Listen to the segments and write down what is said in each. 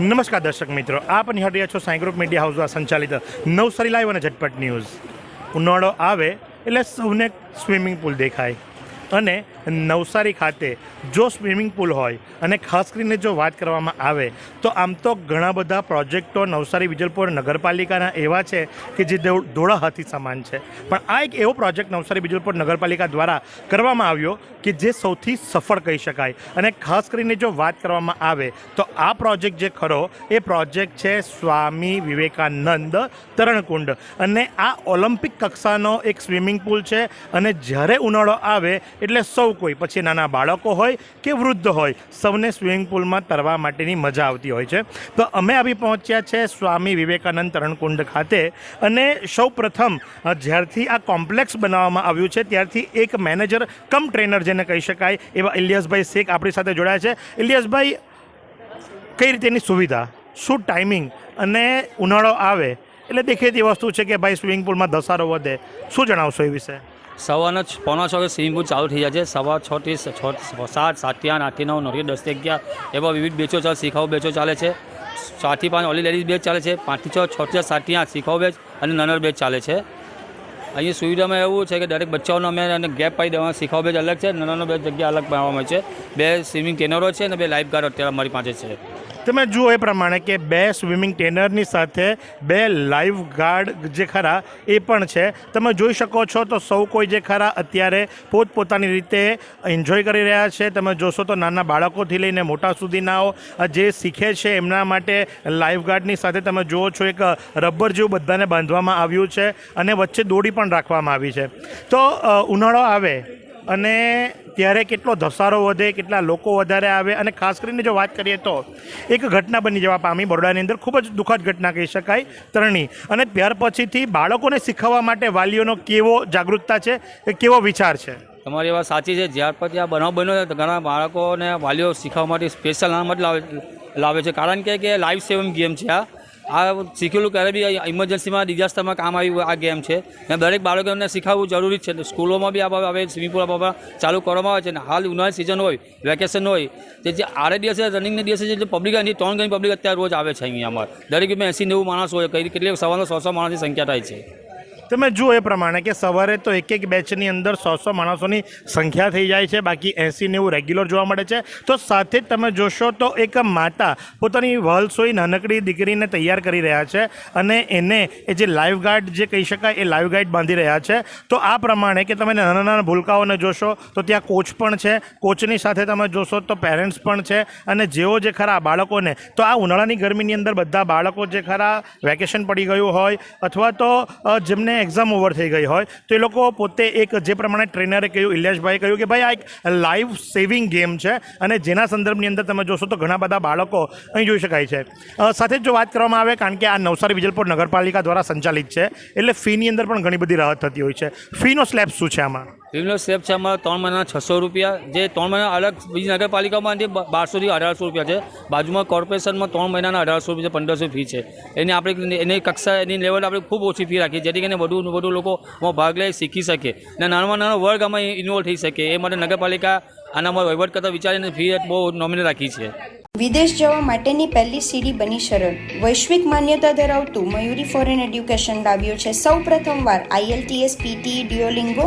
નમસ્કાર દર્શક મિત્રો, આપ નિહાળી રહ્યા છો સાંઈ ગ્રુપ મીડિયા હાઉસ દ્વારા સંચાલિત નવસારી લાઈવ અને ઝટપટ ન્યૂઝ. ઉનાળો આવે એટલે સૌને સ્વિમિંગ પુલ દેખાય. અને નવસારી ખાતે જો સ્વિમિંગ પુલ હોય અને ખાસ કરીને જો વાત કરવામાં આવે, તો આમ તો ઘણા બધા પ્રોજેક્ટો નવસારી વિજલપુર નગરપાલિકાના એવા છે કે જે ધોળા હાથી સમાન છે. પણ આ એક એવો પ્રોજેક્ટ નવસારી વિજલપુર નગરપાલિકા દ્વારા કરવામાં આવ્યો કે જે સૌથી સફળ કહી શકાય. અને ખાસ કરીને જો વાત કરવામાં આવે, તો આ પ્રોજેક્ટ જે ખરો, એ પ્રોજેક્ટ છે સ્વામી વિવેકાનંદ તરણકુંડ. અને આ ઓલિમ્પિક કક્ષાનો એક સ્વિમિંગ પુલ છે અને જ્યારે ઉનાળો આવે એટલે સૌ કોઈ. પછી નાના બાળકો હોય કે વૃદ્ધ હોય, સૌને સ્વિમિંગ પુલમાં તરવા માટેની મજા આવતી હોય છે. તો અમે આવી પહોંચ્યા છે સ્વામી વિવેકાનંદ તરણકુંડ ખાતે અને સૌ પ્રથમ જ્યારથી આ કોમ્પ્લેક્સ બનાવવામાં આવ્યું છે, ત્યારથી એક મેનેજર કમ ટ્રેનર જેને કહી શકાય, એવા ઇલિયાસભાઈ શેખ આપણી સાથે જોડાયા છે. ઇલિયાસભાઈ, કઈ રીતેની સુવિધા? શું ટાઈમિંગ? અને ઉનાળો આવે એટલે દેખીતી વસ્તુ છે કે ભાઈ સ્વિમિંગ પુલમાં ધસારો વધે. શું જણાવશો એ વિશે? સવારના પોણા છ સ્વિમિંગ પુલ ચાલુ થઈ જાય છે. સવાર છ થી છ સાત સાતથી આઠ આઠથી નવ નવથી દસથી અગિયાર એવા વિવિધ બેચો ચાલે, શીખાઉ બેચો ચાલે છે. સાતથી પાંચ ઓલી લેડીઝ બેચ ચાલે છે. પાંચથી છ છથી સાતથી આઠ શીખાઉ બેચ અને નનર બેચ ચાલે છે. અહીં સુવિધામાં એવું છે કે દરેક બચ્ચાઓને અમે અને ગેપ પાઈ દેવાના શીખાવ બેચ અલગ છે, નનરનો બેચ જગ્યા અલગ બનાવવામાં છે. બે સ્વિમિંગ ટ્રેનરો છે અને બે લાઈફ ગાર્ડ અત્યારે અમારી પાસે છે. તમે જુઓ એ પ્રમાણે કે બે સ્વિમિંગ ટ્રેનરની સાથે બે લાઈવ ગાર્ડ જે ખરા એ પણ છે. તમે જોઈ શકો છો તો સૌ કોઈ જે ખરા અત્યારે પોતપોતાની રીતે એન્જોય કરી રહ્યા છે. તમે જોશો તો નાના બાળકોથી લઈને મોટા સુધીનાઓ જે શીખે છે એમના માટે લાઈવ ગાર્ડની સાથે તમે જુઓ છો એક રબર જેવું બધાને બાંધવામાં આવ્યું છે અને વચ્ચે દોડી પણ રાખવામાં આવી છે. તો ઉનાળો આવે. અને ત્યારે કેટલો ધસારો વધે, કેટલા લોકો વધારે આવે અને ખાસ કરીને જો વાત કરીએ તો એક ઘટના બની જવા પામી બરોડાની અંદર. ખૂબ જ દુઃખદ ઘટના કહી શકાય. તરણી. અને ત્યાર પછીથી બાળકોને શીખવવા માટે વાલીઓનો કેવો જાગૃતતા છે, એ કેવો વિચાર છે? તમારી વાત સાચી છે. જ્યાર પછી આ બનાવ બન્યો છે ઘણા બાળકોને વાલીઓ શીખવા માટે સ્પેશિયલ આના માટે લાવે લાવે છે. કારણ કે કે લાઈફ સેવિંગ ગેમ છે આ. આ શીખેલું ક્યારે બી ઇમરજન્સીમાં ડિઝાસ્ટરમાં કામ આવ્યું, આ ગેમ છે. અને દરેક બાળકોને શીખવવું જરૂરી છે. સ્કૂલોમાં બી આ હવે સ્વિમિંગ પુલ બાબત ચાલુ કરવામાં આવે છે. અને હાલ ઉનાળાની સિઝન હોય વેકેશન હોય, તે જે આરે દિવસે રનિંગના દિવસે જે પબ્લિક એની ત્રણ ગણી પબ્લિક અત્યારે રોજ આવે છે અહીંયા અમારે. દરેક એસી નેવું માણસ હોય, કઈ કેટલી સવારના સો સો માણસની સંખ્યા થાય છે. તમે જુઓ એ પ્રમાણે કે સવારે તો એક એક બેચની અંદર સો સો માણસોની સંખ્યા થઈ જાય છે બાકી એંસી નેવું રેગ્યુલર જોવા મળે છે. તો સાથે જ તમે જોશો તો એક માતા પોતાની વહલસોઈ નાનકડી દીકરીને તૈયાર કરી રહ્યા છે અને એને એ જે લાઈવ ગાર્ડ જે કહી શકાય એ લાઈવ ગાઈડ બાંધી રહ્યા છે. તો આ પ્રમાણે કે તમે નાના નાના ભૂલકાઓને જોશો તો ત્યાં કોચ પણ છે કોચની સાથે તમે જોશો તો પેરેન્ટ્સ પણ છે અને જેઓ જે ખરા બાળકોને તો આ ઉનાળાની ગરમીની અંદર બધા બાળકો જે ખરા વેકેશન પડી ગયું હોય અથવા તો અ, એક્ઝામ ઓવર થઈ ગઈ હોય, તો એ લોકો પોતે એક જે પ્રમાણે ટ્રેનરે કહ્યું ઇલેશભાઈ કહ્યું કે ભાઈ આ એક લાઈવ સેવિંગ ગેમ છે અને જેના સંદર્ભની અંદર તમે જોશો તો ઘણા બધા બાળકો અહીં જોઈ શકાય છે. સાથે જ જો વાત કરવામાં આવે, કારણ કે આ નવસારી વિજલપુર નગરપાલિકા દ્વારા સંચાલિત છે, એટલે ફીની અંદર પણ ઘણી બધી રાહત થતી હોય છે. ફીનો સ્લેબ શું છે આમાં? વિમલો સ્ટેપ છે અમારા ત્રણ મહિના છસો રૂપિયા. જે ત્રણ મહિના અલગ બીજી નગરપાલિકામાં જે બારસોથી અઢારસો રૂપિયા છે. બાજુમાં કોર્પોરેશનમાં ત્રણ મહિનાના અઢારસો રૂપિયા પંદરસો ફી છે. એની આપણે એની કક્ષા એની લેવલ આપણે ખૂબ ઓછી ફી રાખીએ. જેથી કરીને વધુ વધુ લોકો ભાગ લઈ શીખી શકે. અને નાનામાં નાનો વર્ગ આમાં ઇન્વોલ્વ થઈ શકે. એ માટે નગરપાલિકા આનામાં વહીવટ કરતાં વિચારીને ફી બહુ નોમિનલ રાખી છે. વિદેશ જવા માટેની પહેલી સીડી બની સરળ. વૈશ્વિક માન્યતા ધરાવતું મયુરી ફોરેન એડ્યુકેશન લાવ્યું છે. સૌ પ્રથમવાર આઈએલટીએસ પીટી ડિયોલિંગો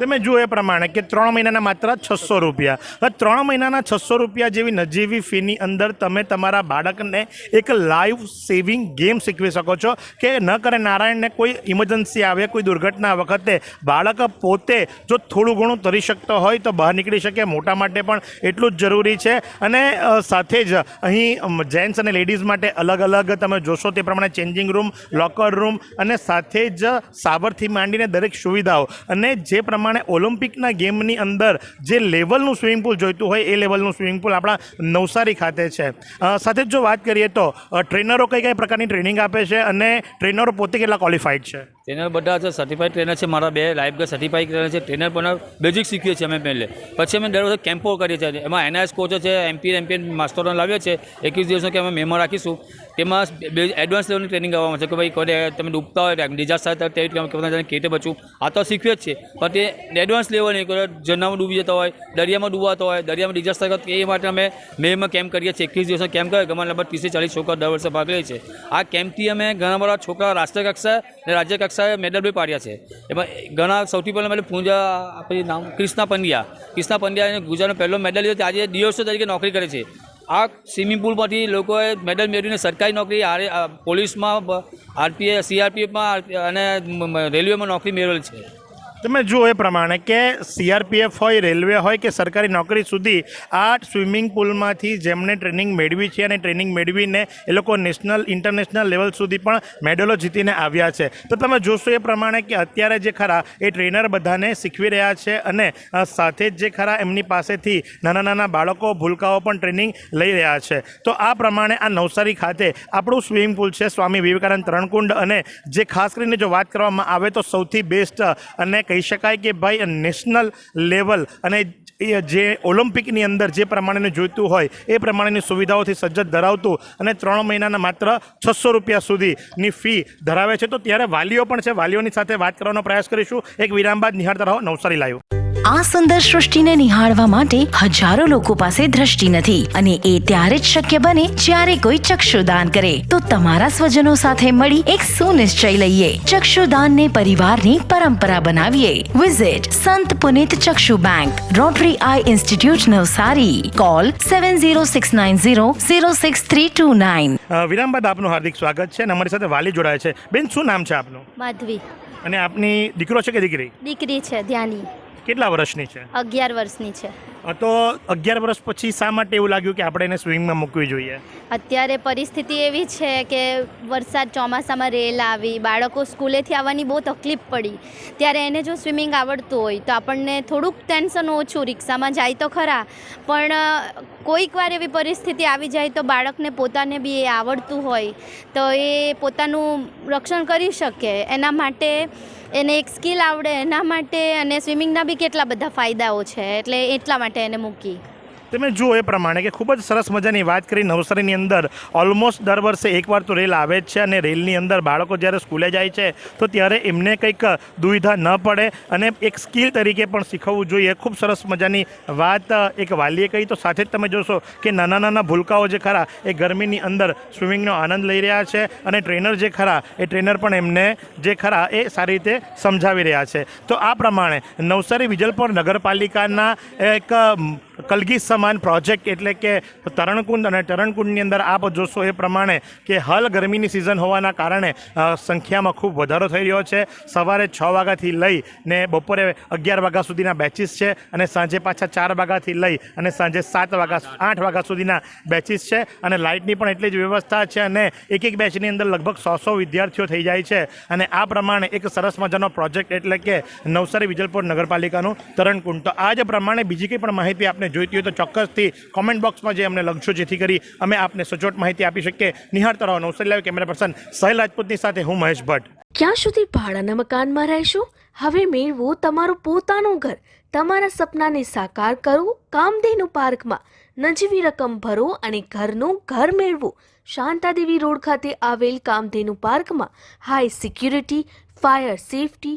તમે જુઓ એ પ્રમાણે કે ત્રણ મહિનાના માત્ર છસો રૂપિયા. ત્રણ મહિનાના છસો રૂપિયા જેવી નજીવી ફીની અંદર તમે તમારા બાળકને એક લાઈવ સેવિંગ ગેમ શીખવી શકો છો કે ન કરે નારાયણને કોઈ ઇમરજન્સી આવે, કોઈ દુર્ઘટના વખતે બાળક પોતે જો થોડું ઘણું તરી શકતો હોય તો બહાર નીકળી શકે. મોટા માટે પણ એટલું જ જરૂરી છે. અને સાથે જ અહીં જેન્ટ્સ અને લેડીઝ માટે અલગ અલગ તમે જોશો તે પ્રમાણે ચેન્જિંગ રૂમ લોકર રૂમ અને સાથે જ સાબરથી માંડીને દરેક સુવિધાઓ. અને જે પ્રમાણે ઓલિમ્પિકના ગેમની અંદર જે લેવલનું સ્વિમિંગ પુલ જોઈતું હોય એ લેવલનું સ્વિમિંગ પુલ આપણા નવસારી ખાતે છે. સાથે જો વાત કરીએ તો ટ્રેનરો કઈ કઈ પ્રકારની ટ્રેનિંગ આપે છે અને ટ્રેનરો પોતે કેટલા ક્વોલિફાઈડ છે? ટ્રેનર બધા છે સર્ટિફાઈડ ટ્રેનર છે મારા બે લાઈફ ગાર્ડ સર્ટિફાઈડ ટ્રેનર છે ટ્રેનર પણ બેઝિક શીખીએ છીએ અમે પહેલે પછી અમે દર વખતે કેમ્પો કરીએ છીએ એમાં એનઆઈએસ કોચો છે એમપી એમપી માસ્ટરો લાવીએ છીએ એકવીસ દિવસનો કે અમે મેમો રાખીશું તેમાં એડવાન્સ લેવલની ટ્રેનિંગ આવવામાં છે કે ભાઈ કોઈ તમે ડૂબતા હોય ડિઝાસ્ટર થાય તે રીતે રીતે બચવું આ તો શીખવીએ જ છે પણ તે એડવાન્સ લેવલની કોઈ ઝરણામાં ડૂબી જતા હોય દરિયામાં ડૂબાતો હોય દરિયામાં ડિઝાસ્ટર એ માટે અમે મેમાં કેમ્પ કરીએ છીએ એકવીસ દિવસનો કેમ્પ કરે ગમે લગભગ ત્રીસથી ચાલીસ છોકરા દર વર્ષે ભાગ લે છે આ કેમ્પથી અમે ઘણા બધા છોકરા રાષ્ટ્રીય કક્ષાએ અને રાજ્ય કક્ષાએ મેડલ બી પાડ્યા છે. એમાં ઘણા સૌથી પહેલાં મેડલ પૂજા આપણે નામ ક્રિષ્ના પંડ્યા. ક્રિષ્ના પંડ્યાને ગુજરાતનો પહેલો મેડલ લીધો આજે ડીઓસો તરીકે નોકરી કરે છે. આ સ્વિમિંગ પુલમાંથી લોકોએ મેડલ મેળવીને સરકારી નોકરી, આરે પોલીસમાં આરપીએ, સીઆરપીએફમાં, અને રેલવેમાં નોકરી મેળવેલ છે. તમે જુઓ એ પ્રમાણે કે સીઆરપીએફ હોય, રેલવે હોય કે સરકારી નોકરી સુધી આ સ્વિમિંગ પુલમાંથી જેમણે ટ્રેનિંગ મેળવી છે અને ટ્રેનિંગ મેળવીને એ લોકો નેશનલ, ઇન્ટરનેશનલ લેવલ સુધી પણ મેડલો જીતીને આવ્યા છે. તો તમે જોશો એ પ્રમાણે કે અત્યારે જે ખરા એ ટ્રેનર બધાને શીખવી રહ્યા છે અને સાથે જ જે ખરા એમની પાસેથી નાના નાના બાળકો, ભૂલકાઓ પણ ટ્રેનિંગ લઈ રહ્યા છે. તો આ પ્રમાણે આ નવસારી ખાતે આપણું સ્વિમિંગ પુલ છે સ્વામી વિવેકાનંદ તરણકુંડ અને જે ખાસ કરીને જો વાત કરવામાં આવે તો સૌથી બેસ્ટ અને કહી શકાય કે ભાઈ નેશનલ લેવલ અને એ જે ઓલિમ્પિકની અંદર જે પ્રમાણેનું જોઈતું હોય, એ પ્રમાણેની સુવિધાઓથી સજ્જ ધરાવતું અને ત્રણ મહિનાના માત્ર છસો રૂપિયા સુધીની ફી ધરાવે છે. તો ત્યારે વાલીઓ પણ છે, વાલીઓની સાથે વાત કરવાનો પ્રયાસ કરીશું. એક વિરામ બાદ નિહાળતા રહો, નવસારી લાઈવ આ સુંદર સૃષ્ટિને નિહાળવા માટે હજારો લોકો પાસે દ્રષ્ટિ નથી અને એ ત્યારે જ શક્ય બને જ્યારે કોઈ ચક્ષુદાન કરે. તો તમારા સ્વજનો સાથે મળી એક સુનિશ્ચય લઈએ. ચક્ષુદાનને પરિવારની પરંપરા બનાવીએ. Visit Sant Punit Chakshu bank Rotary eye institute Navsari. Call seven zero six nine zero zero six three two nine વિરામ બાદ આપનું હાર્દિક સ્વાગત છે અને અમારી સાથે વાલી જોડાય છે. બેન શું નામ છે આપનું? માધવી. અને આપની દીકરો છે કે દીકરી? દીકરી છે ધ્યાની. કેટલા વર્ષની છે? અગિયાર વર્ષની છે. તો અગિયાર વર્ષ પછી શા માટે એવું લાગ્યું કે આપણે એને સ્વિમિંગમાં મૂકવી જોઈએ? અત્યારે પરિસ્થિતિ એવી છે કે વરસાદ ચોમાસામાં રેલ આવી બાળકો સ્કૂલેથી આવવાની બહુ તકલીફ પડી. ત્યારે એને જો સ્વિમિંગ આવડતું હોય તો આપણને થોડુંક ટેન્શન ઓછું રિક્ષામાં જાય તો ખરા. પણ કોઈક વાર એવી પરિસ્થિતિ આવી જાય તો બાળકને પોતાને બી એ આવડતું હોય તો એ પોતાનું રક્ષણ કરી શકે. એના માટે એને એક સ્કિલ આવડે એના માટે અને સ્વિમિંગના બી કેટલા બધા ફાયદાઓ છે, એટલે એટલા માટે એને મૂકી. તમે જુઓ એ પ્રમાણે કે ખૂબ જ સરસ મજાની વાત કરી. નવસારીની અંદર ઓલમોસ્ટ દર વર્ષે એકવાર તો રેલ આવે જ છે અને રેલની અંદર બાળકો જ્યારે સ્કૂલે જાય છે, તો ત્યારે એમને કંઈક દુવિધા ન પડે અને એક સ્કિલ તરીકે પણ શીખવવું જોઈએ. ખૂબ સરસ મજાની વાત એક વાલીએ કહી. તો સાથે જ તમે જોશો કે નાના નાના ભૂલકાઓ જે ખરા એ ગરમીની અંદર સ્વિમિંગનો આનંદ લઈ રહ્યા છે અને ટ્રેનર જે ખરા એ ટ્રેનર પણ એમને જે ખરા એ સારી રીતે સમજાવી રહ્યા છે. તો આ પ્રમાણે નવસારી વિજલપોર નગરપાલિકાના એક કલગી સમાન પ્રોજેક્ટ એટલે કે તરણકુંડ અને તરણકુંડની અંદર આપ જોશો એ પ્રમાણે કે હાલ ગરમીની સિઝન હોવાના કારણે સંખ્યામાં ખૂબ વધારો થઈ રહ્યો છે. સવારે છ વાગ્યાથી લઈ ને બપોરે અગિયાર વાગ્યા સુધીના બેચીસ છે અને સાંજે પાછા ચાર વાગ્યાથી લઈ અને સાંજે સાત વાગ્યા આઠ વાગ્યા સુધીના બેચીસ છે અને લાઇટની પણ એટલી જ વ્યવસ્થા છે અને એક એક બેચની અંદર લગભગ સો સો વિદ્યાર્થીઓ થઈ જાય છે. અને આ પ્રમાણે એક સરસ મજાનો પ્રોજેક્ટ એટલે કે નવસારી વિજલપુર નગરપાલિકાનું તરણકુંડ. તો આ જ પ્રમાણે બીજી કંઈ પણ માહિતી આપને જોઈતી હોય તો ચોક્કસથી કોમેન્ટ બોક્સમાં જે અમને લખશો જેથી કરી અમે આપને સચોટ માહિતી આપી શકીએ. નિહાળતા રહો Navsari live camera person Sahel રાજપૂતની સાથે હું મહેશ ભટ્ટ. ક્યાં સુધી ભાડાના મકાનમાં રહેશો? હવે મેળવો તમારું પોતાનું ઘર. તમારા સપનાને સાકાર કરો કામધેનુ પાર્કમાં. નજીવી રકમ ભરો અને ઘરનું ઘર મેળવો. શાંતાદેવી રોડ ખાતે આવેલ કામધેનુ પાર્કમાં high security fire safety